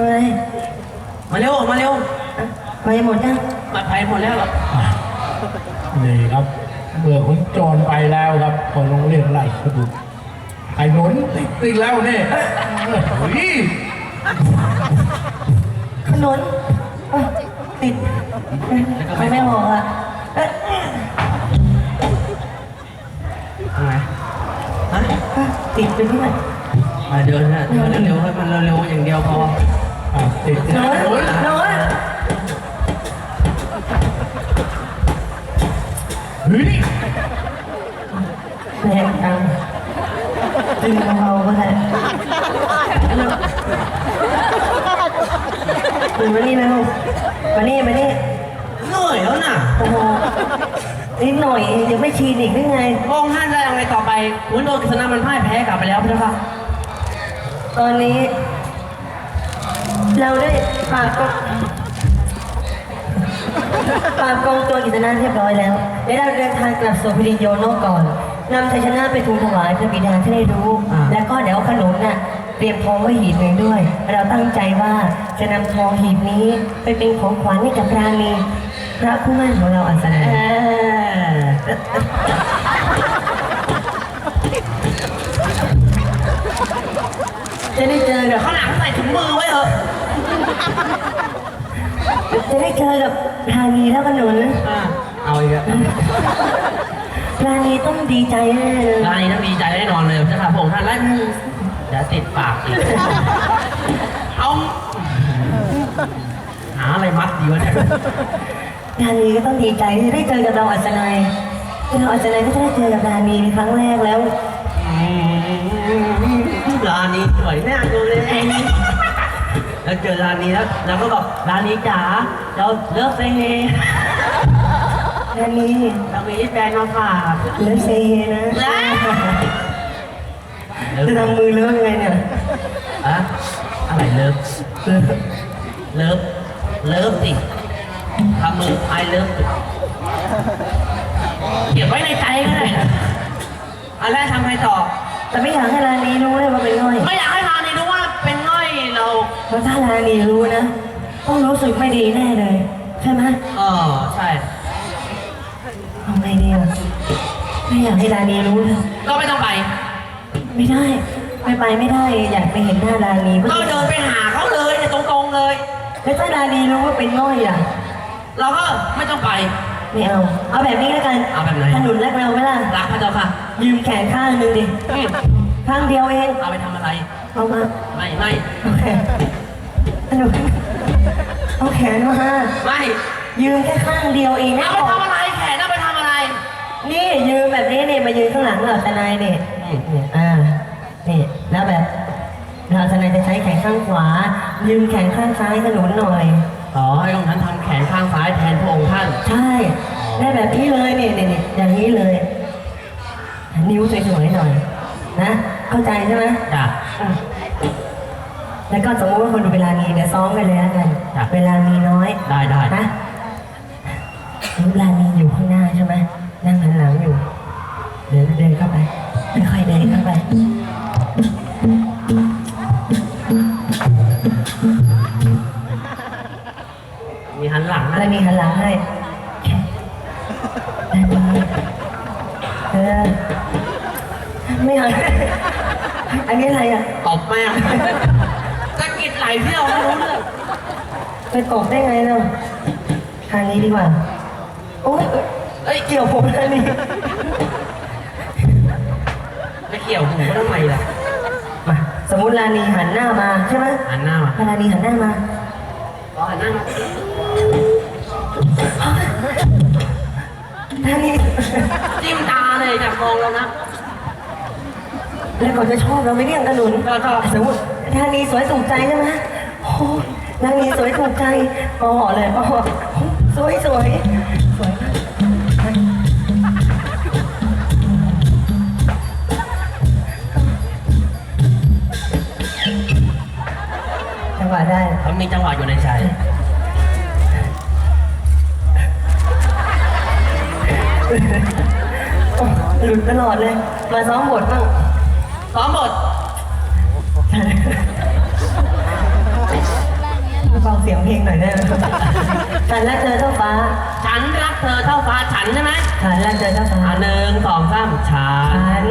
อะไรมาเร็วมาเร็ว อะไปหมดยังมาไปหมดแล้วเหรอนี่ครับ เมื่อคุณจรไปแล้วครับคนโรงเรียนไล่กระดูกไอ้หนุนติดติดแล้วเนี่ยเฮ้ยขนนอะติดไปไม่ออกอะเอ๊ะทำไงฮะอะติดไปด้วยมาเดินนะเดินเร็วๆให้มันเร็วๆอย่างเดียวพออะ ติดหนนะอนหนุนหนอนเฮ้ยแรงจังดึงเบาๆก็ได้ดึงมานี่นะลูกมานี่มานี่เหนื่อยแล้วน่ะโอ้โหนิดหน่อยเองยังไม่ชีนอีกได้ไงมองท่านได้ยังไงต่อไปขุนโดนกฤษณะมันพ่ายแพ้กลับไปแล้วพระเจ้าค่ะตอนนี้ เราได้ปราบกองปราบกองตัวกิจนาเรียบร้อยแล้วและได้เดินทางกลับสู่พิริโยโนก่อนนำชัยชนะไปทูลถวายพระบิดาที่ได้รู้แล้วก็เดี๋ยวเอาขนมน่ะเตรียมทองไว้หีบหนึ่งด้วย เราตั้งใจว่าจะนำทองหีบนี้ไปเป็นของขวัญให้กับราณีพระผู้มั่นของเราอัศนัย จะได้เจอกับข้างหลังใส่ถุงมือไว้เถอะ จะได้เจอกับราณีแล้วขนุนอ่าเอาอีกแล้วราณีต้องดีใจแน่เลยร้านนี้ต้องดีใจแน่นอนเลยพระเจ้าค่ะพระองค์ท่านแล้วเดี๋ยวติดปากอีกเอาหาอะไรมัดดีวะเนี่ยราณีก็ต้องดีใจที่จะได้เจอกับเราอัศนัยเราอัศนัยก็จะได้เจอกับราณีเป็นครั้งแรกแล้ว ร้านนี้สวยน่าดูเลย แล้วเจอร้านนี้แล้วเราก็บอกร้านนี้จ๋าเราเลิกเซเฮราณีเรามีแฟนมาฝากเลิฟเซเฮนะเลิจะฟทำมือเลิฟยังไงเนี่ยอะอะไรเลิฟเลิฟเลิฟสิทำมือไอเลิฟเก็บไว้ในใจก็ได้นะอันแรกทำไงต่อ แต่ไม่อยากให้ราณีรู้เลยว่าเป็นง่อยไม่อยาก เราเพราะถ้าราณีรู้นะ ต้องรู้สึกไม่ดีแน่เลย ใช่ไหมเออใช่ทำไงดีอะไม่อยากให้ราณีรู้เลยก็ไม่ต้องไป ไม่ได้ ไม่ไปไม่ได้ อยากไปเห็นหน้าราณีก็เดินไปหาเขาเลยเนี่ยตรงๆเลย แล้วถ้าราณีรู้ว่าเป็นง่อยอะ เราก็ไม่ต้องไป ไม่เอา เอาแบบนี้แล้วกันเอาแบบไหน ถนุนรักเราไหมล่ะ รักพระเจ้าค่ะ ยืมแขนข้างหนึ่งดิอืมข้างเดียวเอง เอาไปทำอะไร เอามา ไม่ไม่ โอเค ถนุนเอาแขนมาไม่ยืมแค่ข้างเดียวเองนะเอาไปทำอะไรแขนเอาไปทำอะไร นี่ยืมแบบนี้เนี่ยมายืนข้างหลังเราทนายเนี่ยอืมเนี่ยอ่านี่แล้วแบบเราทนายจะใช้แขนข้างขวา ยืมแขนข้างซ้ายถนุนหน่อยอ๋อให้องค์ท่านทำแขนข้างซ้ายแทนพระองค์ท่าน ใช่ได้แบบนี้เลยเนี่ยเนี่ยเนี่ยอย่างนี้เลย นิ้วสวยๆหน่อย นะ เข้าใจใช่ไหมจ้ะอะ แล้วก็สมมติว่าคนดูเวลามีเดี๋ยวซ้อมกันเลยแล้วกันจ้ะเวลามีน้อย ได้ได้นะเวลามีอยู่ข้างหน้าใช่ไหมนั่งหันหลังอยู่ เดินเดินเข้าไปค่อยๆเดินเข้าไป มีหันหลังแล้วนะมีหันหลังให้แล้วมีเออไม่เอาอันนี้อะไรอะ ตบแม่งสะกิดไหล เที่ยวไม่รู้เรื่องไปตกได้ไงเนาะทางนี้ดีกว่า โอ้ยเอ้ยเกี่ยวผมทางนี้จะเกี่ยวหูก็ทำไมล่ะมาสมมุติลานีหันหน้ามาใช่ไหมหันหน้ามาถ้าลานีหันหน้ามาก็หันหน้ามาลานีจิ้มตาเลยจากมองเรานะแล้วเขาจะชอบเราไหม่เรียกกระหนุนก็ชอบสมมติ ลานีสวยถูกใจใช่ไหมโอ้ลานีสวยถูกใจอ๋อเลยอ๋อสวยสวยสวยมากจังหวะได้เขามีจังหวะอยู่ในใจโอ้หลุดตลอดเลย มาซ้อมบทบ้างซ้อมบท เสียงเพลงหน่อยได้ไหมฉันรักเธอเท่าฟ้า ฉันรักเธอเท่าฟ้าฉันใช่ไหมฉันรักเธอเท่าฟ้าอะหนึ่งสองสามฉัน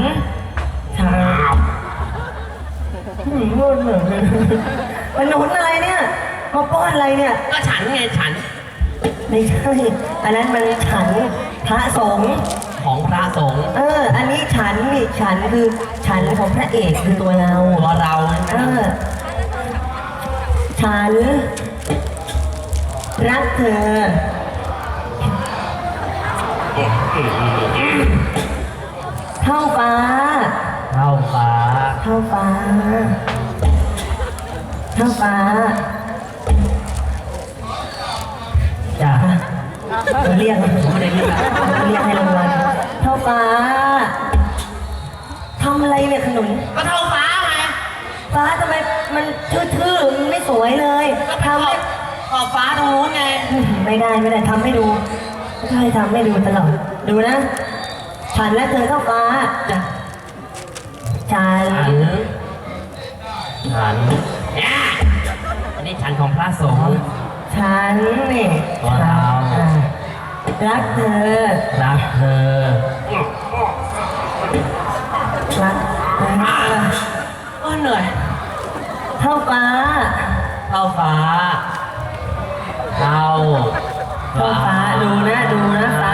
ฉันฉันหืมงดเหมือนเลยมันหนุนอะไรเนี่ยมาป้อนอะไรเนี่ย ก็ฉันไงฉัน ไม่ใช่ อันนั้นมันฉันพระสงฆ์ ของพระสงฆ์เออ อันนี้ฉันนี่ฉันคือฉันของพระเอกคือตัวเรา ตัวเราเออ ฉัน รักเธอ เท่าฟ้า เท่าฟ้า เท่าฟ้า เท่าฟ้าจ้ะเราเรียกผมไม่ได้เรียกนะเรียกให้รางวัลเท่า ฟ้าทำอะไรเนี่ยขนุน ก็เท่าฟ้าไงฟ้าทำไมมันทื่อๆมันไม่สวยเลยทำให้ ขอบฟ้าตรงนู้นไง ไม่ได้ไม่ได้ทำให้ดูไม่ใช่ทำให้ดูตลอดดูนะ ฉันและเธอเท่าฟ้าจ้ะฉันฉันฉันเนี่ยอันนี้ฉันของพระสงฆ์ ฉันนี่ตัวเรา อะ รักเธอ รักเธอรักเธอก็เหนื่อยเท่าฟ้าเท่าฟ้าเท่าเท่าฟ้าดูนะ ดูนะฟ้า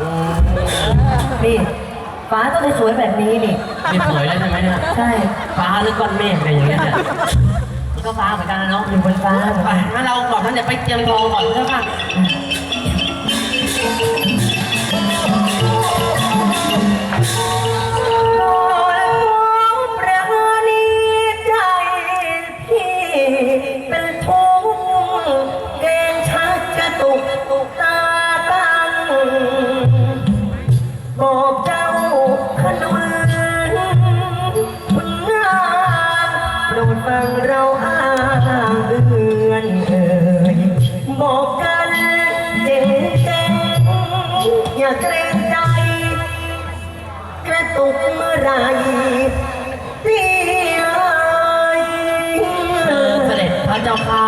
อืมนี่ฟ้าต้องสวยๆแบบนี้นี่นี่สวยแล้วใช่ไหมเนี่ยใช่ฟ้าหรือก้อนเมฆอะไรอย่างเงี้ยเนี่ยมันก็ฟ้าเหมือนกันนะเนาะอยู่บนฟ้าไปงั้นเราก่อนท่านเดี๋ยวไปเตรียมกลองก่อนใช่ปะประ พระเจ้าค่ะ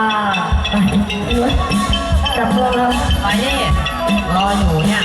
กลับเมืองแล้วไปนี่รออยู่เนี่ย